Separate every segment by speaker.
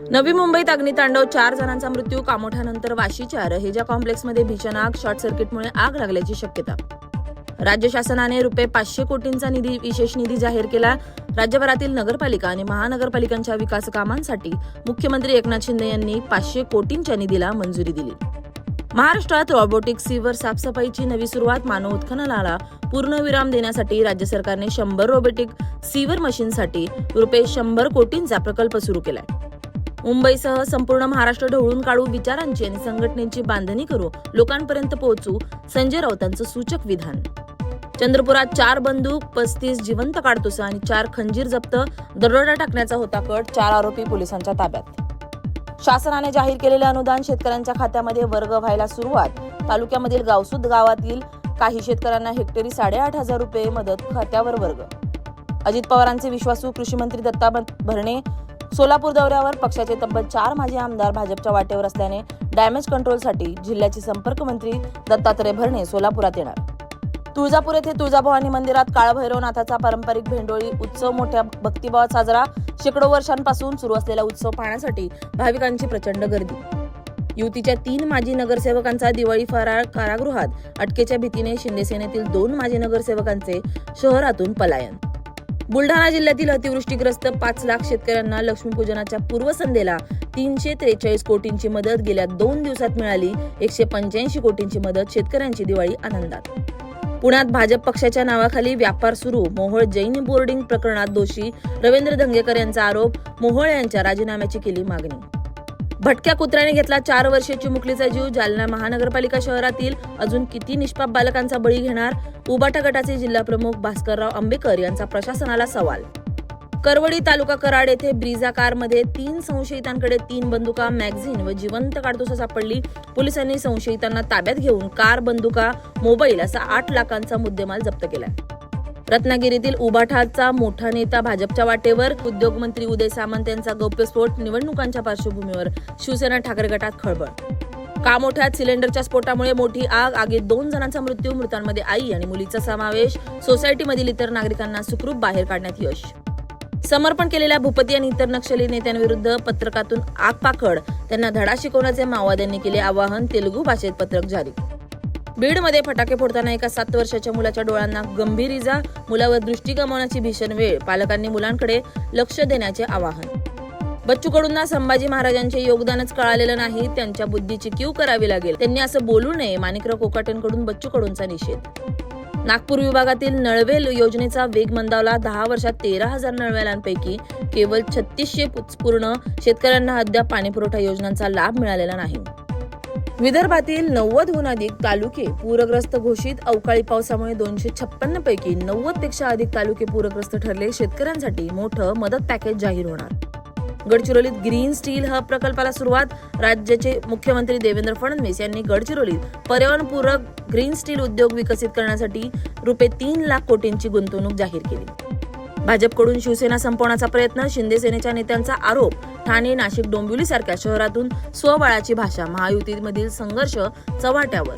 Speaker 1: नवी मुंबईत अग्नितांडव चार जणांचा मृत्यू कामोठ्यानंतर वाशीच्या रहेजा कॉम्प्लेक्समध्ये भीषण आग शॉर्ट सर्किटमुळे आग लागल्याची शक्यता. राज्य शासनाने रुपये पाचशे कोटींचा निधी विशेष निधी जाहीर केला. राज्यभरातील नगरपालिका आणि महानगरपालिकांच्या विकास कामांसाठी मुख्यमंत्री एकनाथ शिंदे यांनी पाचशे कोटींच्या निधीला मंजुरी दिली. महाराष्ट्रात रॉबोटिक सीवर साफसफाईची नवी सुरुवात मानव उत्खननाला पूर्णविराम देण्यासाठी राज्य सरकारने शंभर रोबोटिक सीवर मशीनसाठी रुपये शंभर कोटींचा प्रकल्प सुरू केलाय. मुंबईसह संपूर्ण महाराष्ट्र ढवळून काढू विचारांची आणि संघटनेची बांधणी करू लोकांपर्यंत पोहोचू संजय राऊतांचं सूचक विधान. चंद्रपुरात चार बंदूक पस्तीस जिवंत काडतुसं आणि चार खंजीर जप्त दरोडा टाकण्याचा होता कट चार आरोपी पोलिसांच्या ताब्यात. शासनाने जाहीर केलेले अनुदान शेतकऱ्यांच्या खात्यामध्ये वर्ग व्हायला सुरुवात. तालुक्यामधील गावसुद गावातील काही शेतकऱ्यांना हेक्टरी साडेआठ हजार रुपये मदत खात्यावर वर्ग. अजित पवारांचे विश्वासू कृषी मंत्री दत्ता भरणे सोलापूर दौऱ्यावर पक्षाचे तब्बल चार माजी आमदार भाजपच्या वाटेवर असल्याने डॅमेज कंट्रोलसाठी जिल्ह्याचे संपर्क मंत्री दत्तात्रय भरणे सोलापुरात येणार. तुळजापूर येथे तुळजाभवानी मंदिरात काळभैरवनाथाचा पारंपरिक भेंडोळी उत्सव मोठ्या भक्तिभावात साजरा. शेकडो वर्षांपासून सुरू असलेला उत्सव पाहण्यासाठी भाविकांची प्रचंड गर्दी. युतीच्या तीन माजी नगरसेवकांचा दिवाळी फराळ कारागृहात अटकेच्या भीतीने शिंदेसेनेतील दोन माजी नगरसेवकांचे शहरातून पलायन. बुलढाणा जिल्ह्यातील अतिवृष्टीग्रस्त पाच लाख शेतकऱ्यांना लक्ष्मीपूजनाच्या पूर्वसंध्येला तीनशे त्रेचाळीस कोटींची मदत गेल्या दोन दिवसात मिळाली. एकशे पंच्याऐंशी कोटींची मदत शेतकऱ्यांची दिवाळी आनंदात. पुण्यात भाजप पक्षाच्या नावाखाली व्यापार सुरू. मोहोळ जैन बोर्डिंग प्रकरणात दोषी रवींद्र धंगेकर यांचा आरोप. मोहोळ यांच्या राजीनाम्याची केली मागणी. भटक्या कुत्र्याने घेतला चार वर्षाची चिमुकलीचा जीव. जालना महानगरपालिका शहरातील अजून किती निष्पाप बालकांचा बळी घेणार? उबाटा गटाचे जिल्हा प्रमुख भास्करराव आंबेकर यांचा प्रशासनाला सवाल. करवडी तालुका कराड येथे ब्रिझा कारमध्ये तीन संशयितांकडे तीन बंदुका मॅगझिन व जिवंत काडतुसं सापडली पोलिसांनी संशयितांना ताब्यात घेऊन कार बंदुका मोबाईल असा आठ लाखांचा मुद्देमाल जप्त केला रत्नागिरीतील उबाठाचा मोठा नेता भाजपच्या वाटेवर उद्योगमंत्री उदय सामंत यांचा गौप्यस्फोट निवडणुकांच्या पार्श्वभूमीवर. शिवसेना ठाकरे गटात खळबळ. कामोठ्यात सिलेंडरच्या स्फोटामुळे मोठी आग आगीत दोन जणांचा मृत्यू मृतांमध्ये आई आणि मुलीचा समावेश सोसायटीमधील इतर नागरिकांना सुखरूप बाहेर काढण्यात यश. समर्पण केलेल्या भूपती आणि इतर नक्षली नेत्यांविरुद्ध पत्रकातून आगपाखड त्यांना धडा शिकवण्याचे माओवाद्यांनी केले आवाहन तेलुगू भाषेत पत्रक जारी. बीडमध्ये फटाके फोडताना एका सात वर्षाच्या मुलाच्या डोळ्यांना गंभीर इजा मुलावर दृष्टी गमावण्याची भीषण वेळ पालकांनी मुलांकडे लक्ष देण्याचे आवाहन. बच्चू कडूंना संभाजी महाराजांचे योगदानच कळालेलं नाही त्यांच्या बुद्धीची क्यू करावी लागेल. त्यांनी असं बोलू नये माणिकराव कोकाटेंकडून बच्चू कडूंचा निषेध. नागपूर विभागातील नळवेल योजनेचा वेग मंदावला दहा वर्षात तेरा हजार नळवेलांपैकी केवळ छत्तीसशे पूर्ण शेतकऱ्यांना अद्याप पाणीपुरवठा योजनांचा लाभ मिळालेला नाही. विदर्भातील नव्वदहून अधिक तालुके पूरग्रस्त घोषित अवकाळी पावसामुळे दोनशे छप्पन्न पैकी नव्वदपेक्षा अधिक तालुके पूरग्रस्त ठरले. शेतकऱ्यांसाठी मोठं मदत पॅकेज जाहीर होणार. गडचिरोलीत ग्रीन स्टील हब प्रकल्पाला सुरुवात. राज्याचे मुख्यमंत्री देवेंद्र फडणवीस यांनी गडचिरोलीत पर्यावरणपूरक ग्रीन स्टील उद्योग विकसित करण्यासाठी रुपये तीन लाख कोटींची गुंतवणूक जाहीर केली. भाजपकडून शिवसेना संपवण्याचा प्रयत्न शिंदे सेनेच्या नेत्यांचा आरोप ठाणे नाशिक डोंबिवली सारख्या शहरातून स्वबळाची भाषा महायुतीमधील संघर्ष चव्हाट्यावर.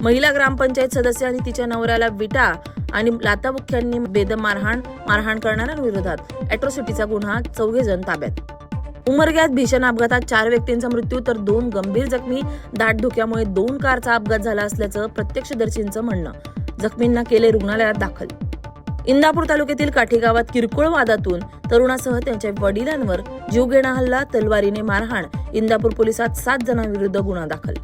Speaker 1: महिला ग्रामपंचायत सदस्य आणि तिच्या नवऱ्याला विटा आणि लाताबुक्यांनी बेदम मारहाण मारहाण करणाऱ्यांविरोधात अॅट्रॉसिटीचा गुन्हा चौघे जण ताब्यात. उमरग्यात भीषण अपघातात चार व्यक्तींचा मृत्यू तर दोन गंभीर जखमी दाट धुक्यामुळे दोन कारचा अपघात झाला असल्याचं प्रत्यक्षदर्शींचं म्हणणं. जखमींना केले रुग्णालयात दाखल. इंदापूर तालुक्यातील काठी गावात किरकोळ वादातून तरुणासह त्यांच्या वडिलांवर जीवघेणा हल्ला तलवारीने मारहाण इंदापूर पोलिसात सात जणांविरुद्ध गुन्हा दाखल